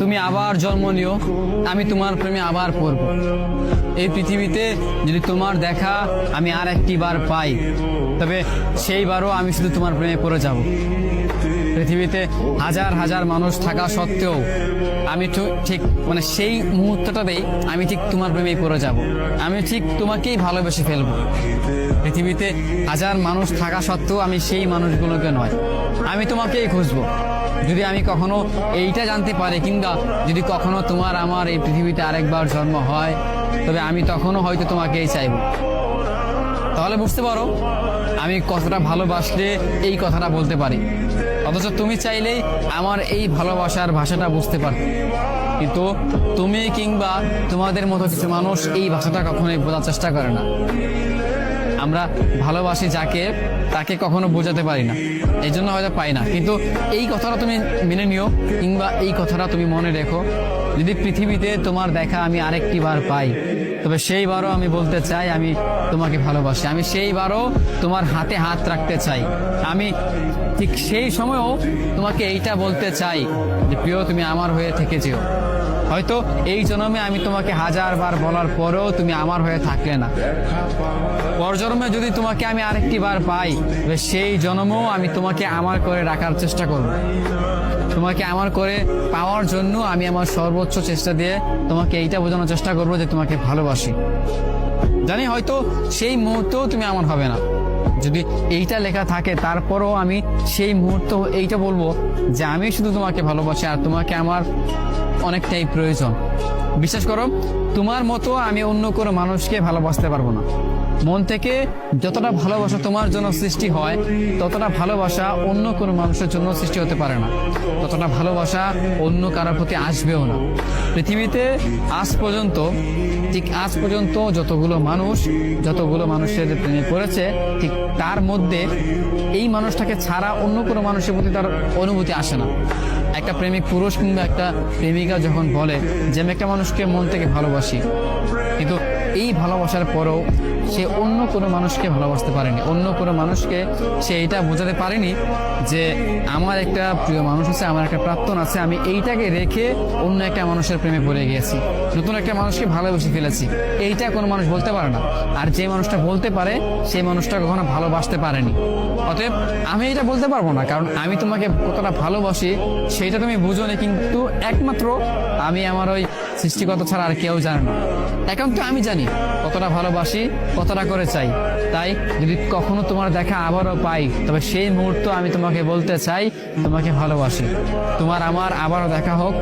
তুমি আবার জন্ম নিও, আমি তোমার প্রেমে আবার পড়ব। এই পৃথিবীতে যদি তোমার দেখা আমি আর একটি বার পাই, তবে সেইবারও আমি শুধু তোমার প্রেমে পড়ে যাব। পৃথিবীতে হাজার হাজার মানুষ থাকা সত্ত্বেও আমি ঠিক মানে সেই মুহূর্তটাতেই আমি ঠিক তোমার প্রেমেই পড়ে যাব। আমি ঠিক তোমাকেই ভালোবেসে ফেলব। পৃথিবীতে হাজার মানুষ থাকা সত্ত্বেও আমি সেই মানুষগুলোকে নয়। আমি তোমাকেই খুঁজবো। যদি আমি কখনো এইটা জানতে পারি, কিংবা যদি কখনো তোমার, আমার এই পৃথিবীতে আরেকবার জন্ম হয়, তবে আমি তখনও হয়তো তোমাকেই চাইব। তাহলে বুঝতে পারো, আমি কতটা ভালোবাসলে এই কথাটা বলতে পারি। অথচ তুমি চাইলেই আমার এই ভালোবাসার ভাষাটা বুঝতে পারো। কিন্তু তুমি কিংবা তোমাদের মতো কিছু মানুষ এই ভাষাটা কখনোই বোঝার চেষ্টা করে না। আমরা ভালোবাসি যাকে, তাকে কখনো বোঝাতে পারি না। এই জন্য হয়তো পাই না। কিন্তু এই কথাটা তুমি মেনে নিও, কিংবা এই কথাটা তুমি মনে রেখো। যদি পৃথিবীতে তোমার দেখা আমি আরেকটি বার পাই তবে সেইবারও আমি বলতে চাই, আমি তোমাকে ভালোবাসি। আমি সেইবারও তোমার হাতে হাত রাখতে চাই। আমি ঠিক সেই সময়ও তোমাকে এইটা বলতে চাই যে, প্রিয়, তুমি আমার হয়ে থেকে যেও। হয়তো এই জন্মে আমি তোমাকে হাজার বার বলার পরেও তুমি আমার হয়ে থাকলে না। পরজন্মে যদি তোমাকে আমি আরেকটি বার পাই সেই জন্মও আমি তোমাকে আমার করে রাখার চেষ্টা করব। তোমাকে আমার করে পাওয়ার জন্য আমি আমার সর্বোচ্চ চেষ্টা দিয়ে তোমাকে এইটা বোঝানোর চেষ্টা করব যে তোমাকে ভালোবাসি। জানি হয়তো সেই মুহূর্তেও তুমি আমার হবে না। যদি এইটা লেখা থাকে, তারপরও আমি সেই মুহূর্ত এইটা বলব যে আমি শুধু তোমাকে ভালোবাসি আর তোমাকে আমার অনেকটাই প্রয়োজন। বিশ্বাস করো, তোমার মতো আমি অন্য কোনো মানুষকে ভালোবাসতে পারব না। মন থেকে যতটা ভালোবাসা তোমার জন্য সৃষ্টি হয়, ততটা ভালোবাসা অন্য কোনো মানুষের জন্য সৃষ্টি হতে পারে না। ততটা ভালোবাসা অন্য কারোর প্রতি আসবেও না। পৃথিবীতে আজ পর্যন্ত, ঠিক আজ পর্যন্ত যতগুলো মানুষ, যতগুলো মানুষের প্রেমে পড়েছে, ঠিক তার মধ্যে এই মানুষটাকে ছাড়া অন্য কোনো মানুষের প্রতি তার অনুভূতি আসে না। একটা প্রেমিক পুরুষ কিংবা একটা প্রেমিকা যখন বলে যে, আমি একটা মানুষকে মন থেকে ভালোবাসি। কিন্তু এই ভালোবাসার পরেও সে অন্য কোনো মানুষকে ভালোবাসতে পারেনি। অন্য কোনো মানুষকে সে এটা বোঝাতে পারেনি যে আমার একটা প্রিয় মানুষ আছে, আমার একটা প্রাক্তন আছে, আমি এইটাকে রেখে অন্য একটা মানুষের প্রেমে পড়ে গিয়েছি নতুন একটা মানুষকে ভালোবেসে ফেলেছি। এইটা কোনো মানুষ বলতে পারে না। আর যে মানুষটা বলতে পারে সেই মানুষটা কখনো ভালোবাসতে পারেনি। অতএব আমি এটা বলতে পারব না, কারণ আমি তোমাকে কতটা ভালোবাসি সেইটা তুমি বুঝো না কিন্তু একমাত্র আমি আমার ওই সৃষ্টিকর্তা ছাড়া আর কেউ জানে না। একান্ত আমি জানি, কতটা ভালোবাসি, কতটা করে চাই। তাই যদি কখনো তোমার দেখা আবারও পাই, তবে সেই মুহূর্ত আমি তোমাকে বলতে চাই, তোমাকে ভালোবাসি। তোমার আমার আবারও দেখা হোক